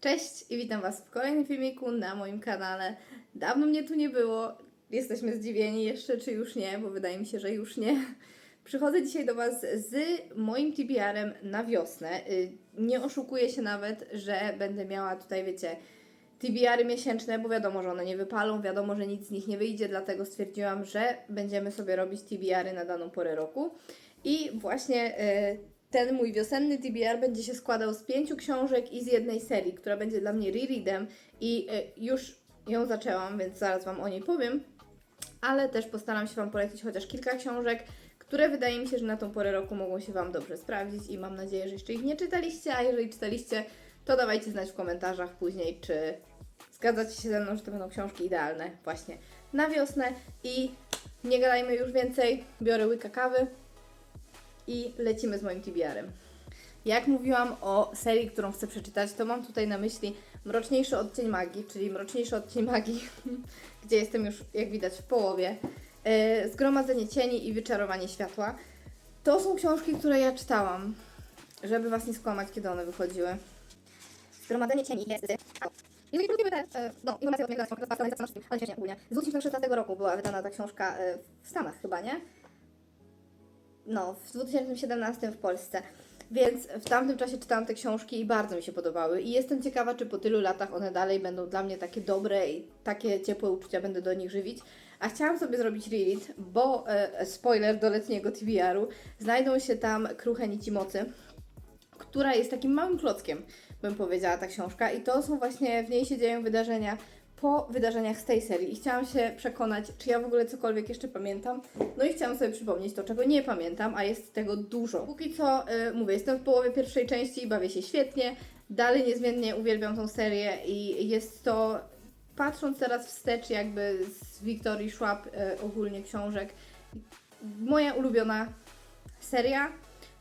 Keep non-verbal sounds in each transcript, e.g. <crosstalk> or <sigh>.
Cześć i witam Was w kolejnym filmiku na moim kanale. Dawno mnie tu nie było. Jesteśmy zdziwieni jeszcze, czy już nie, bo wydaje mi się, że już nie. Przychodzę dzisiaj do Was z moim TBR-em na wiosnę. Y, Nie oszukuję się nawet, że będę miała tutaj, wiecie, TBR-y miesięczne, bo wiadomo, że one nie wypalą, wiadomo, że nic z nich nie wyjdzie, dlatego stwierdziłam, że będziemy sobie robić TBR-y na daną porę roku. I właśnie y, ten mój wiosenny TBR będzie się składał z pięciu książek i z jednej serii, która będzie dla mnie rereadem. I y, już ją zaczęłam, więc zaraz Wam o niej powiem. Ale też postaram się Wam polecić chociaż kilka książek, które wydaje mi się, że na tą porę roku mogą się Wam dobrze sprawdzić i mam nadzieję, że jeszcze ich nie czytaliście, a jeżeli czytaliście, to dawajcie znać w komentarzach później, czy zgadzacie się ze mną, że to będą książki idealne właśnie na wiosnę. I nie gadajmy już więcej, biorę łyka kawy i lecimy z moim TBR-em. Jak mówiłam o serii, którą chcę przeczytać, to mam tutaj na myśli Mroczniejszy odcień magii, czyli Mroczniejszy odcień magii, <laughs> gdzie jestem już, jak widać, w połowie. E, Zgromadzenie cieni i wyczarowanie światła. To są książki, które ja czytałam, żeby Was nie skłamać, kiedy one wychodziły. Zgromadzenie cieni jest. I lubimy te, e, no, informacje od mnie ale śmiesznie ogólnie. Z 2016 roku była wydana ta książka e, w Stanach chyba, nie? No, w 2017 w Polsce. Więc w tamtym czasie czytałam te książki i bardzo mi się podobały. I jestem ciekawa, czy po tylu latach one dalej będą dla mnie takie dobre i takie ciepłe uczucia będę do nich żywić. A chciałam sobie zrobić reread, bo e, spoiler do letniego TBR-u, znajdą się tam kruche nici mocy, która jest takim małym klockiem, bym powiedziała, ta książka. I to są właśnie, w niej się dzieją wydarzenia po wydarzeniach z tej serii. I chciałam się przekonać, czy ja w ogóle cokolwiek jeszcze pamiętam. No i chciałam sobie przypomnieć to, czego nie pamiętam, a jest tego dużo. Póki co, y, mówię, jestem w połowie pierwszej części bawię się świetnie. Dalej niezmiennie uwielbiam tą serię i jest to, patrząc teraz wstecz jakby z Wiktorii Schwab y, ogólnie książek, moja ulubiona seria.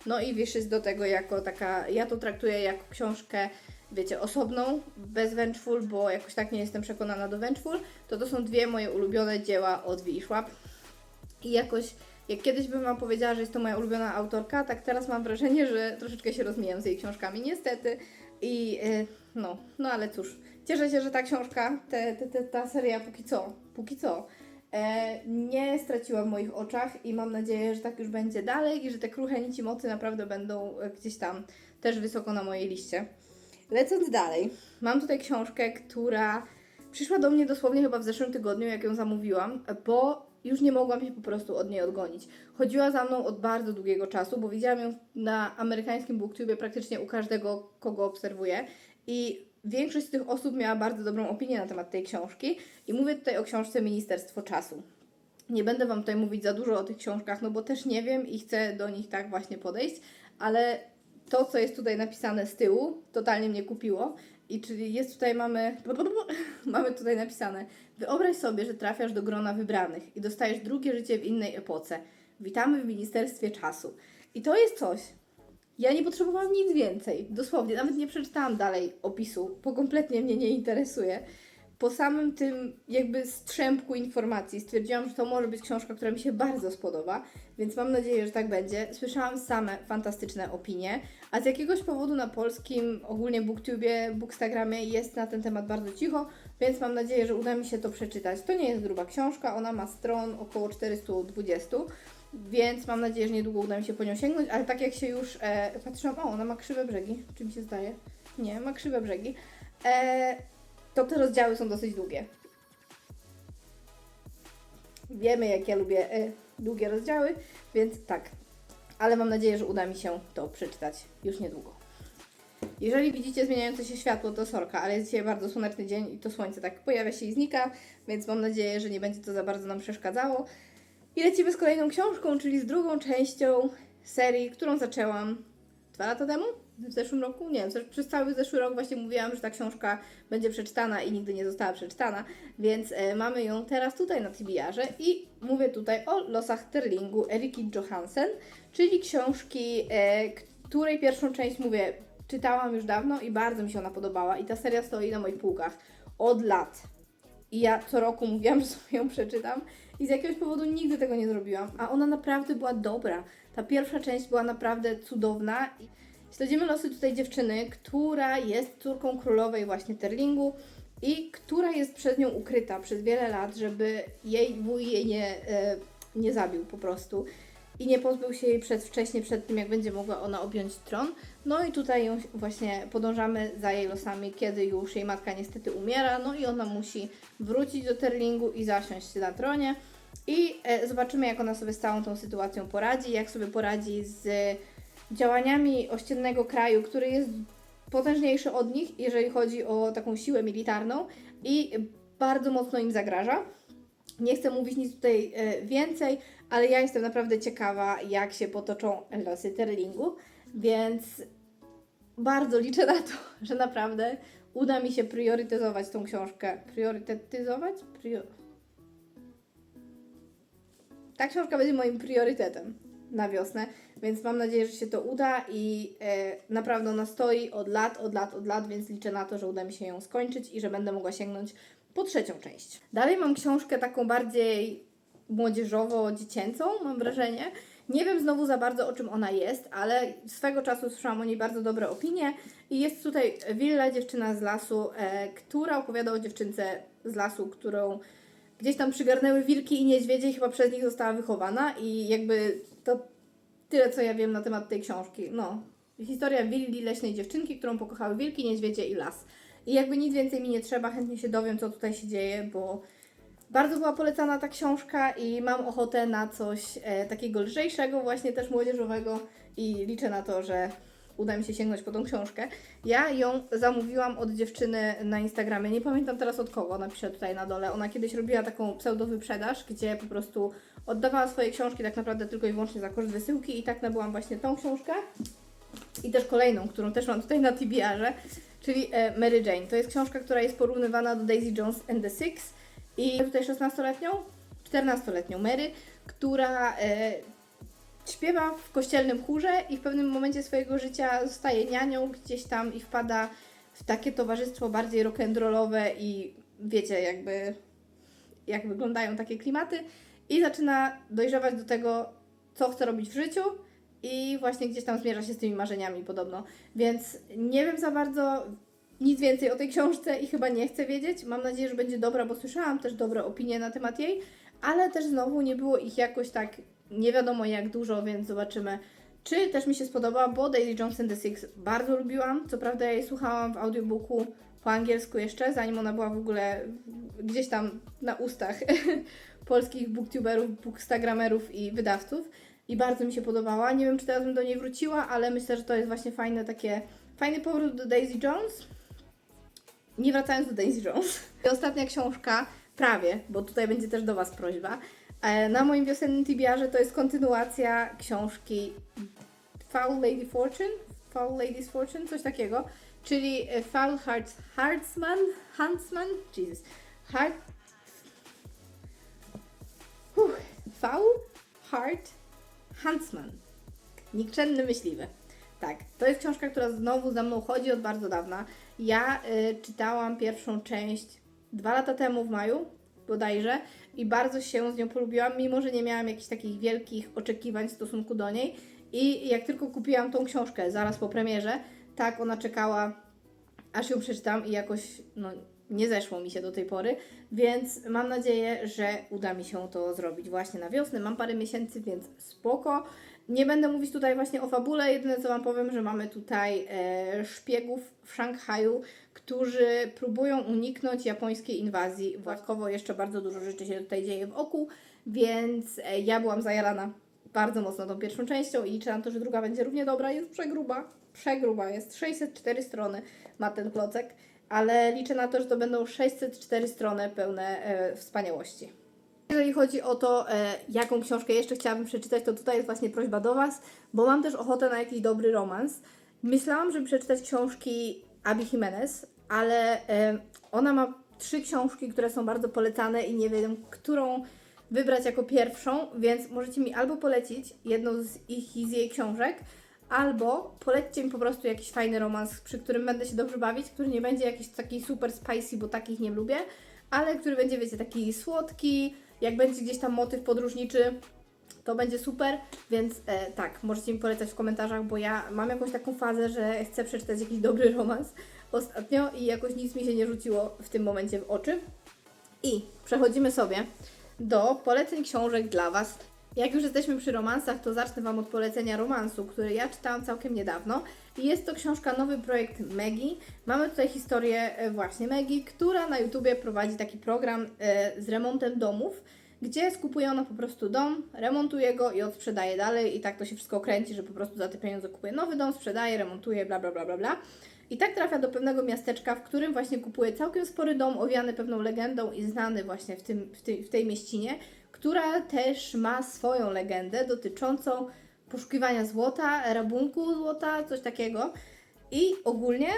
No i Wish jest do tego jako taka, ja to traktuję jako książkę, wiecie, osobną, bez Vengeful, bo jakoś tak nie jestem przekonana do Vengeful, to to są dwie moje ulubione dzieła od Wi Schwab. I jakoś, jak kiedyś bym Wam powiedziała, że jest to moja ulubiona autorka, tak teraz mam wrażenie, że troszeczkę się rozmijam z jej książkami, niestety. I y, no, no ale cóż, cieszę się, że ta książka, te, te, te, ta seria póki co, póki co, e, nie straciła w moich oczach i mam nadzieję, że tak już będzie dalej i że te kruche nici mocy naprawdę będą e, gdzieś tam też wysoko na mojej liście. Lecąc dalej, mam tutaj książkę, która przyszła do mnie dosłownie chyba w zeszłym tygodniu, jak ją zamówiłam, bo już nie mogłam się po prostu od niej odgonić. Chodziła za mną od bardzo długiego czasu, bo widziałam ją na amerykańskim booktubie praktycznie u każdego, kogo obserwuję i większość z tych osób miała bardzo dobrą opinię na temat tej książki i mówię tutaj o książce Ministerstwo Czasu. Nie będę Wam tutaj mówić za dużo o tych książkach, no bo też nie wiem i chcę do nich tak właśnie podejść, ale to, co jest tutaj napisane z tyłu, totalnie mnie kupiło. I czyli jest tutaj, mamy, <laughs> mamy tutaj napisane, wyobraź sobie, że trafiasz do grona wybranych i dostajesz drugie życie w innej epoce. Witamy w Ministerstwie Czasu. I to jest coś. Ja nie potrzebowałam nic więcej. Dosłownie, nawet nie przeczytałam dalej opisu, bo kompletnie mnie nie interesuje. Po samym tym jakby strzępku informacji stwierdziłam, że to może być książka, która mi się bardzo spodoba, więc mam nadzieję, że tak będzie. Słyszałam same fantastyczne opinie, a z jakiegoś powodu na polskim, ogólnie booktubie, bookstagramie jest na ten temat bardzo cicho, więc mam nadzieję, że uda mi się to przeczytać. To nie jest gruba książka, ona ma stron około 420, więc mam nadzieję, że niedługo uda mi się po nią sięgnąć, ale tak jak się już e, patrzyłam, o, ona ma krzywe brzegi, czy mi się zdaje? Nie, ma krzywe brzegi. E, to te rozdziały są dosyć długie. Wiemy, jak ja lubię e, długie rozdziały, więc tak. Ale mam nadzieję, że uda mi się to przeczytać już niedługo. Jeżeli widzicie zmieniające się światło, to sorka, ale jest dzisiaj bardzo słoneczny dzień i to słońce tak pojawia się i znika, więc mam nadzieję, że nie będzie to za bardzo nam przeszkadzało. I lecimy z kolejną książką, czyli z drugą częścią serii, którą zaczęłam dwa lata temu? W zeszłym roku? Nie wiem, przez cały zeszły rok właśnie mówiłam, że ta książka będzie przeczytana i nigdy nie została przeczytana, więc e, mamy ją teraz tutaj na TBR-ze i mówię tutaj o losach Terlingu Eriki Johansen, czyli książki, e, której pierwszą część mówię, czytałam już dawno i bardzo mi się ona podobała i ta seria stoi na moich półkach od lat. I ja co roku mówiłam, <laughs> że sobie ją przeczytam i z jakiegoś powodu nigdy tego nie zrobiłam, a ona naprawdę była dobra. Ta pierwsza część była naprawdę cudowna Śledzimy losy tutaj dziewczyny, która jest córką królowej właśnie Terlingu i która jest przez nią ukryta przez wiele lat, żeby jej wuj jej nie, e, nie zabił po prostu i nie pozbył się jej przedwcześnie, przed tym jak będzie mogła ona objąć tron. No i tutaj ją właśnie podążamy za jej losami, kiedy już jej matka niestety umiera, no i ona musi wrócić do Terlingu i zasiąść na tronie. I e, zobaczymy, jak ona sobie z całą tą sytuacją poradzi, jak sobie poradzi z działaniami ościennego kraju, który jest potężniejszy od nich, jeżeli chodzi o taką siłę militarną i bardzo mocno im zagraża. Nie chcę mówić nic tutaj e, więcej, ale ja jestem naprawdę ciekawa, jak się potoczą losy Terlingu, więc bardzo liczę na to, <laughs> że naprawdę uda mi się priorytetyzować tą książkę. Priorytetyzować? Prior... Ta książka będzie moim priorytetem na wiosnę, więc mam nadzieję, że się to uda i e, naprawdę ona stoi od lat, od lat, od lat, więc liczę na to, że uda mi się ją skończyć i że będę mogła sięgnąć po trzecią część. Dalej mam książkę taką bardziej młodzieżowo-dziecięcą, mam wrażenie. Nie wiem znowu za bardzo o czym ona jest, ale swego czasu słyszałam o niej bardzo dobre opinie. I jest tutaj Willa, dziewczyna z lasu, e, która opowiada o dziewczynce z lasu, którą gdzieś tam przygarnęły wilki i niedźwiedzie i chyba przez nich została wychowana. I jakby to tyle, co ja wiem na temat tej książki. No, historia Willi, leśnej dziewczynki, którą pokochały wilki, niedźwiedzie i las. I jakby nic więcej mi nie trzeba, chętnie się dowiem, co tutaj się dzieje, bo bardzo była polecana ta książka i mam ochotę na coś e, takiego lżejszego, właśnie też młodzieżowego i liczę na to, że uda mi się sięgnąć po tą książkę. Ja ją zamówiłam od dziewczyny na Instagramie, nie pamiętam teraz od kogo, napiszę tutaj na dole. Ona kiedyś robiła taką pseudowyprzedaż, gdzie po prostu oddawała swoje książki tak naprawdę tylko i wyłącznie za koszt wysyłki i tak nabyłam właśnie tą książkę i też kolejną, którą też mam tutaj na TBR-ze, czyli e, Mary Jane. To jest książka, która jest porównywana do Daisy Jones and the Six i tutaj 16-letnią, 14-letnią Mary, która e, śpiewa w kościelnym chórze i w pewnym momencie swojego życia zostaje nianią gdzieś tam i wpada w takie towarzystwo bardziej rock'n'rollowe i wiecie, jakby jak wyglądają takie klimaty i zaczyna dojrzewać do tego, co chce robić w życiu i właśnie gdzieś tam zmierza się z tymi marzeniami podobno. Więc nie wiem za bardzo nic więcej o tej książce i chyba nie chcę wiedzieć. Mam nadzieję, że będzie dobra, bo słyszałam też dobre opinie na temat jej, ale też znowu nie było ich jakoś tak nie wiadomo jak dużo, więc zobaczymy. Czy też mi się spodoba, bo Daisy Jones and the Six bardzo lubiłam. Co prawda ja jej słuchałam w audiobooku po angielsku jeszcze, zanim ona była w ogóle gdzieś tam na ustach <laughs> polskich booktuberów, bookstagramerów i wydawców. I bardzo mi się podobała. Nie wiem, czy teraz bym do niej wróciła, ale myślę, że to jest właśnie fajne takie, fajny powrót do Daisy Jones. Nie wracając do Daisy Jones. <laughs> I ostatnia książka, prawie, bo tutaj będzie też do Was prośba. E, Na moim wiosennym TBR-ze to jest kontynuacja książki Foul Lady Fortune, Foul Lady's Fortune, coś takiego, czyli e, Foul Hearts, Heartsman, Huntsman, Jesus, Heart, Uff, Foul Heart Huntsman, nikczemny myśliwy. Tak, to jest książka, która znowu za mną chodzi od bardzo dawna. Ja y, czytałam pierwszą część dwa lata temu w maju, bodajże, i bardzo się z nią polubiłam, mimo że nie miałam jakichś takich wielkich oczekiwań w stosunku do niej. I jak tylko kupiłam tą książkę zaraz po premierze, tak ona czekała, aż ją przeczytam i jakoś no, nie zeszło mi się do tej pory, więc mam nadzieję, że uda mi się to zrobić właśnie na wiosnę. Mam parę miesięcy, więc spoko. Nie będę mówić tutaj właśnie o fabule, jedyne co Wam powiem, że mamy tutaj e, szpiegów w Szanghaju, którzy próbują uniknąć japońskiej inwazji. Dodatkowo jeszcze bardzo dużo rzeczy się tutaj dzieje w oku, więc e, ja byłam zajarana bardzo mocno tą pierwszą częścią i liczę na to, że druga będzie równie dobra. Jest przegruba, przegruba jest. 604 strony ma ten klocek, ale liczę na to, że to będą 604 strony pełne e, wspaniałości. Jeżeli chodzi o to, e, jaką książkę jeszcze chciałabym przeczytać, to tutaj jest właśnie prośba do Was, bo mam też ochotę na jakiś dobry romans. Myślałam, żeby przeczytać książki Abi Jimenez, ale e, ona ma trzy książki, które są bardzo polecane i nie wiem, którą wybrać jako pierwszą, więc możecie mi albo polecić jedną z ich i z jej książek, albo polećcie mi po prostu jakiś fajny romans, przy którym będę się dobrze bawić, który nie będzie jakiś taki super spicy, bo takich nie lubię, ale który będzie, wiecie, taki słodki, jak będzie gdzieś tam motyw podróżniczy, To będzie super, więc e, tak, możecie mi polecać w komentarzach, bo ja mam jakąś taką fazę, że chcę przeczytać jakiś dobry romans ostatnio i jakoś nic mi się nie rzuciło w tym momencie w oczy. I przechodzimy sobie do poleceń książek dla Was. Jak już jesteśmy przy romansach, to zacznę Wam od polecenia romansu, który ja czytałam całkiem niedawno. Jest to książka Nowy Projekt Megi. Mamy tutaj historię e, właśnie Megi, która na YouTubie prowadzi taki program e, z remontem domów, gdzie skupuje ona po prostu dom, remontuje go i odsprzedaje dalej. I tak to się wszystko kręci, że po prostu za te pieniądze kupuje nowy dom, sprzedaje, remontuje, bla bla bla bla bla. I tak trafia do pewnego miasteczka, w którym właśnie kupuje całkiem spory dom, owiany pewną legendą i znany właśnie w, tym, w, tej, w tej mieścinie, która też ma swoją legendę dotyczącą poszukiwania złota, rabunku złota, coś takiego. I ogólnie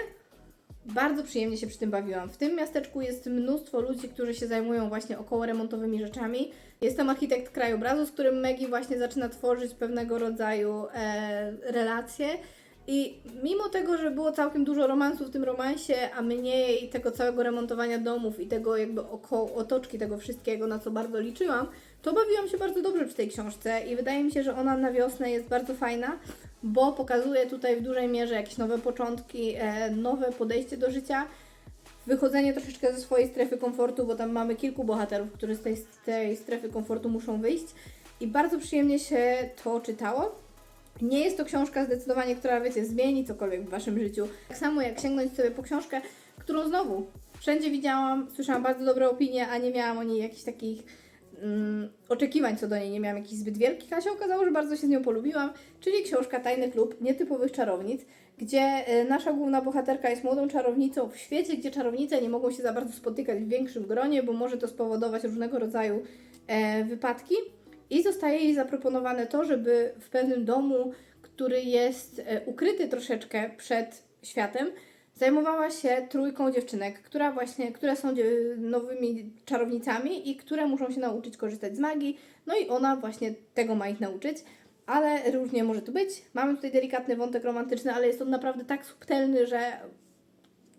bardzo przyjemnie się przy tym bawiłam. W tym miasteczku jest mnóstwo ludzi, którzy się zajmują właśnie około remontowymi rzeczami. Jest tam architekt krajobrazu, z którym Maggie właśnie zaczyna tworzyć pewnego rodzaju e, relacje. I mimo tego, że było całkiem dużo romansu w tym romansie, a mniej tego całego remontowania domów i tego jakby oko, otoczki tego wszystkiego, na co bardzo liczyłam, to bawiłam się bardzo dobrze przy tej książce i wydaje mi się, że ona na wiosnę jest bardzo fajna, bo pokazuje tutaj w dużej mierze jakieś nowe początki, e, nowe podejście do życia, wychodzenie troszeczkę ze swojej strefy komfortu, bo tam mamy kilku bohaterów, którzy z tej, z tej strefy komfortu muszą wyjść i bardzo przyjemnie się to czytało. Nie jest to książka zdecydowanie, która wiecie, zmieni cokolwiek w waszym życiu. Tak samo jak sięgnąć sobie po książkę, którą znowu wszędzie widziałam, słyszałam bardzo dobre opinie, a nie miałam o niej jakichś takich mm, oczekiwań co do niej, nie miałam jakichś zbyt wielkich, a się okazało, że bardzo się z nią polubiłam, czyli książka Tajny Klub Nietypowych Czarownic, gdzie y, nasza główna bohaterka jest młodą czarownicą w świecie, gdzie czarownice nie mogą się za bardzo spotykać w większym gronie, bo może to spowodować różnego rodzaju e, wypadki. I zostaje jej zaproponowane to, żeby w pewnym domu, który jest e, ukryty troszeczkę przed światem, zajmowała się trójką dziewczynek, która właśnie, które są nowymi czarownicami i które muszą się nauczyć korzystać z magii. No i ona właśnie tego ma ich nauczyć. Ale różnie może tu być. Mamy tutaj delikatny wątek romantyczny, ale jest on naprawdę tak subtelny, że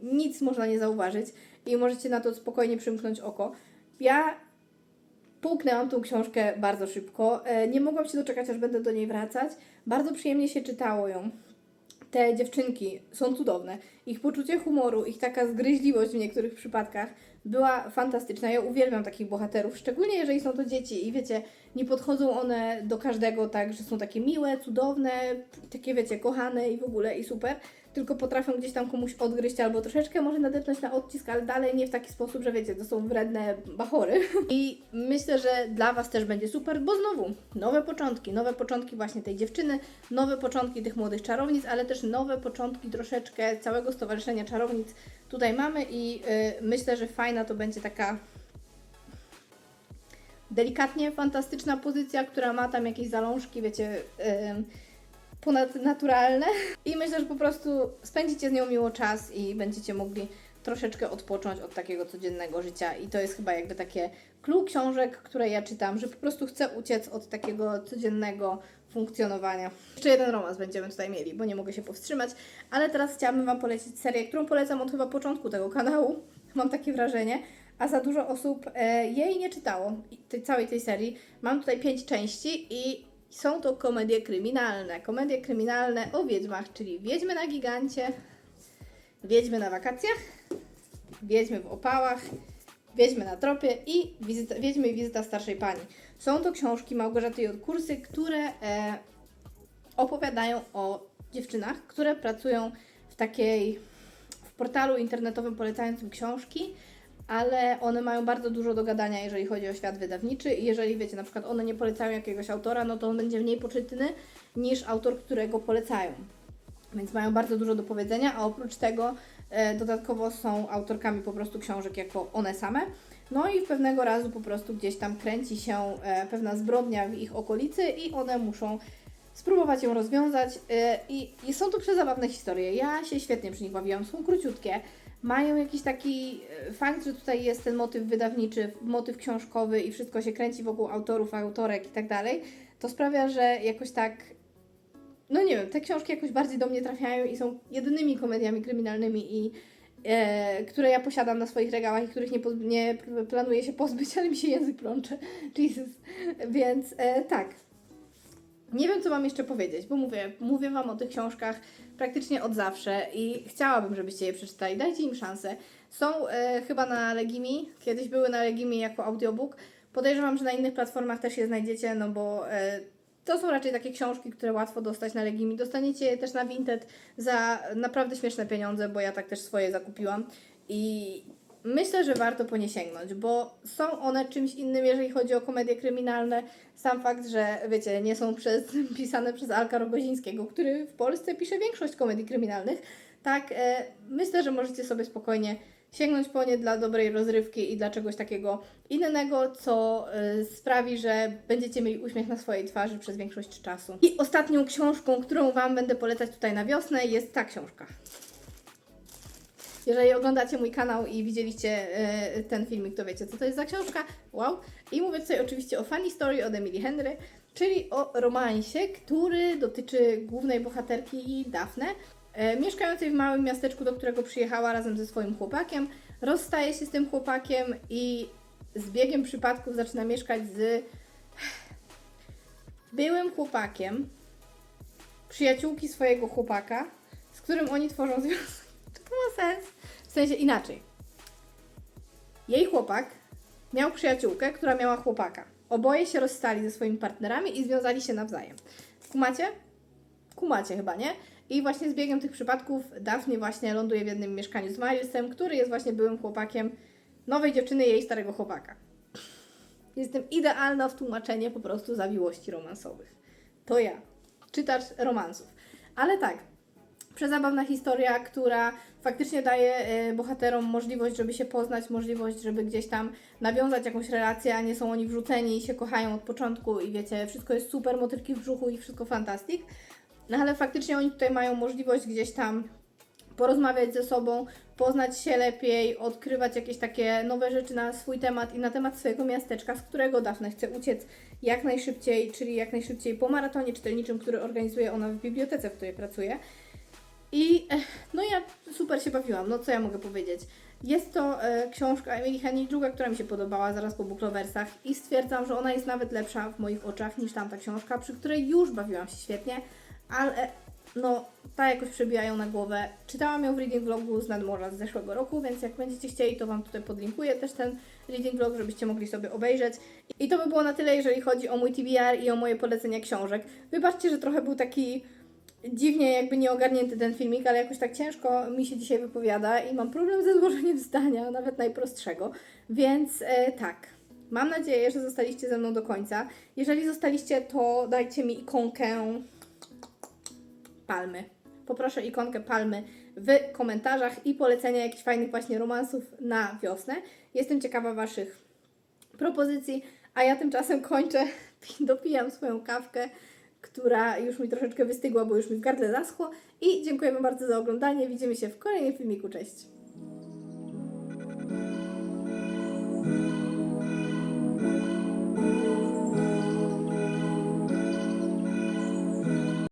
nic można nie zauważyć i możecie na to spokojnie przymknąć oko. Ja Połknęłam tą książkę bardzo szybko. E, Nie mogłam się doczekać, aż będę do niej wracać. Bardzo przyjemnie się czytało ją. Te dziewczynki są cudowne. Ich poczucie humoru, ich taka zgryźliwość w niektórych przypadkach była fantastyczna. Ja uwielbiam takich bohaterów, szczególnie jeżeli są to dzieci i wiecie, nie podchodzą one do każdego tak, że są takie miłe, cudowne, takie wiecie, kochane i w ogóle i super, tylko potrafią gdzieś tam komuś odgryźć albo troszeczkę może nadepnąć na odcisk, ale dalej nie w taki sposób, że wiecie, to są wredne bachory. I myślę, że dla Was też będzie super, bo znowu nowe początki, nowe początki właśnie tej dziewczyny, nowe początki tych młodych czarownic, ale też nowe początki troszeczkę całego Stowarzyszenia Czarownic tutaj mamy i y, myślę, że fajna to będzie taka delikatnie fantastyczna pozycja, która ma tam jakieś zalążki, wiecie, ym, ponadnaturalne. I myślę, że po prostu spędzicie z nią miło czas i będziecie mogli troszeczkę odpocząć od takiego codziennego życia. I to jest chyba jakby takie clue książek, które ja czytam, że po prostu chcę uciec od takiego codziennego funkcjonowania. Jeszcze jeden romans będziemy tutaj mieli, bo nie mogę się powstrzymać. Ale teraz chciałabym Wam polecić serię, którą polecam od chyba początku tego kanału. Mam takie wrażenie. A za dużo osób e, jej nie czytało, tej, całej tej serii. Mam tutaj pięć części i są to komedie kryminalne. Komedie kryminalne o wiedźmach, czyli Wiedźmy na gigancie, Wiedźmy na wakacjach, Wiedźmy w opałach, Wiedźmy na tropie i wizyta, Wiedźmy i wizyta starszej pani. Są to książki Małgorzaty J. Kursy, które e, opowiadają o dziewczynach, które pracują w takiej w portalu internetowym polecającym książki, ale one mają bardzo dużo do gadania, jeżeli chodzi o świat wydawniczy i jeżeli wiecie, na przykład one nie polecają jakiegoś autora, no to on będzie mniej poczytny niż autor, którego polecają. Więc mają bardzo dużo do powiedzenia, a oprócz tego e, dodatkowo są autorkami po prostu książek jako one same. No i pewnego razu po prostu gdzieś tam kręci się e, pewna zbrodnia w ich okolicy i one muszą spróbować ją rozwiązać. e, I, I są to przezabawne historie. Ja się świetnie przy nich bawiłam, są króciutkie. Mają jakiś taki e, fakt, że tutaj jest ten motyw wydawniczy, motyw książkowy i wszystko się kręci wokół autorów, autorek i tak dalej. To sprawia, że jakoś tak no nie wiem, te książki jakoś bardziej do mnie trafiają i są jedynymi komediami kryminalnymi, i, e, które ja posiadam na swoich regałach i których nie, poz- nie planuję się pozbyć, <laughs> ale mi się język plącze. <laughs> Jesus. Więc e, tak. Nie wiem, co Wam jeszcze powiedzieć, bo mówię, mówię Wam o tych książkach praktycznie od zawsze i chciałabym, żebyście je przeczytali. Dajcie im szansę. Są e, chyba na Legimi, kiedyś były na Legimi jako audiobook. Podejrzewam, że na innych platformach też je znajdziecie, no bo e, to są raczej takie książki, które łatwo dostać na Legimi. Dostaniecie je też na Vinted za naprawdę śmieszne pieniądze, bo ja tak też swoje zakupiłam. I myślę, że warto po nie sięgnąć, bo są one czymś innym, jeżeli chodzi o komedie kryminalne. Sam fakt, że wiecie, nie są przez, <laughs> pisane przez Alka Rogozińskiego, który w Polsce pisze większość komedii kryminalnych, tak e, myślę, że możecie sobie spokojnie sięgnąć po nie dla dobrej rozrywki i dla czegoś takiego innego, co e, sprawi, że będziecie mieli uśmiech na swojej twarzy przez większość czasu. I ostatnią książką, którą Wam będę polecać tutaj na wiosnę, jest ta książka. Jeżeli oglądacie mój kanał i widzieliście e, ten filmik, to wiecie, co to jest za książka. Wow. I mówię tutaj oczywiście o Funny Story od Emily Henry, czyli o romansie, który dotyczy głównej bohaterki Daphne, e, mieszkającej w małym miasteczku, do którego przyjechała razem ze swoim chłopakiem. Rozstaje się z tym chłopakiem i z biegiem przypadków zaczyna mieszkać z byłym chłopakiem przyjaciółki swojego chłopaka, z którym oni tworzą związek. Ma sens? W sensie inaczej. Jej chłopak miał przyjaciółkę, która miała chłopaka. Oboje się rozstali ze swoimi partnerami i związali się nawzajem. Kumacie? Kumacie chyba, nie? I właśnie z biegiem tych przypadków Daphne właśnie ląduje w jednym mieszkaniu z Milesem, który jest właśnie byłym chłopakiem nowej dziewczyny jej starego chłopaka. Jestem idealna w tłumaczenie po prostu zawiłości romansowych. To ja, czytacz romansów. Ale tak, przezabawna historia, która faktycznie daje e, bohaterom możliwość, żeby się poznać, możliwość, żeby gdzieś tam nawiązać jakąś relację, a nie są oni wrzuceni i się kochają od początku i wiecie, wszystko jest super, motylki w brzuchu i wszystko fantastic. No ale faktycznie oni tutaj mają możliwość gdzieś tam porozmawiać ze sobą, poznać się lepiej, odkrywać jakieś takie nowe rzeczy na swój temat i na temat swojego miasteczka, z którego Daphne chce uciec jak najszybciej, czyli jak najszybciej po maratonie czytelniczym, który organizuje ona w bibliotece, w której pracuje. I eh, no ja super się bawiłam, no co ja mogę powiedzieć. Jest to e, książka Emily Henry, druga, która mi się podobała zaraz po Bookloversach i stwierdzam, że ona jest nawet lepsza w moich oczach niż tamta książka, przy której już bawiłam się świetnie, ale no ta jakoś przebijają na głowę. Czytałam ją w reading vlogu z nadmorza z zeszłego roku, więc jak będziecie chcieli, to Wam tutaj podlinkuję też ten reading vlog, żebyście mogli sobie obejrzeć. I to by było na tyle, jeżeli chodzi o mój TBR i o moje polecenia książek. Wybaczcie, że trochę był taki dziwnie jakby nieogarnięty ten filmik, ale jakoś tak ciężko mi się dzisiaj wypowiada i mam problem ze złożeniem <laughs> zdania, nawet najprostszego. Więc e, tak, mam nadzieję, że zostaliście ze mną do końca. Jeżeli zostaliście, to dajcie mi ikonkę palmy. Poproszę ikonkę palmy w komentarzach i polecenia jakichś fajnych właśnie romansów na wiosnę. Jestem ciekawa Waszych propozycji, a ja tymczasem kończę, <laughs> dopijam swoją kawkę, która już mi troszeczkę wystygła, bo już mi w gardle zaschło i dziękujemy bardzo za oglądanie. Widzimy się w kolejnym filmiku. Cześć!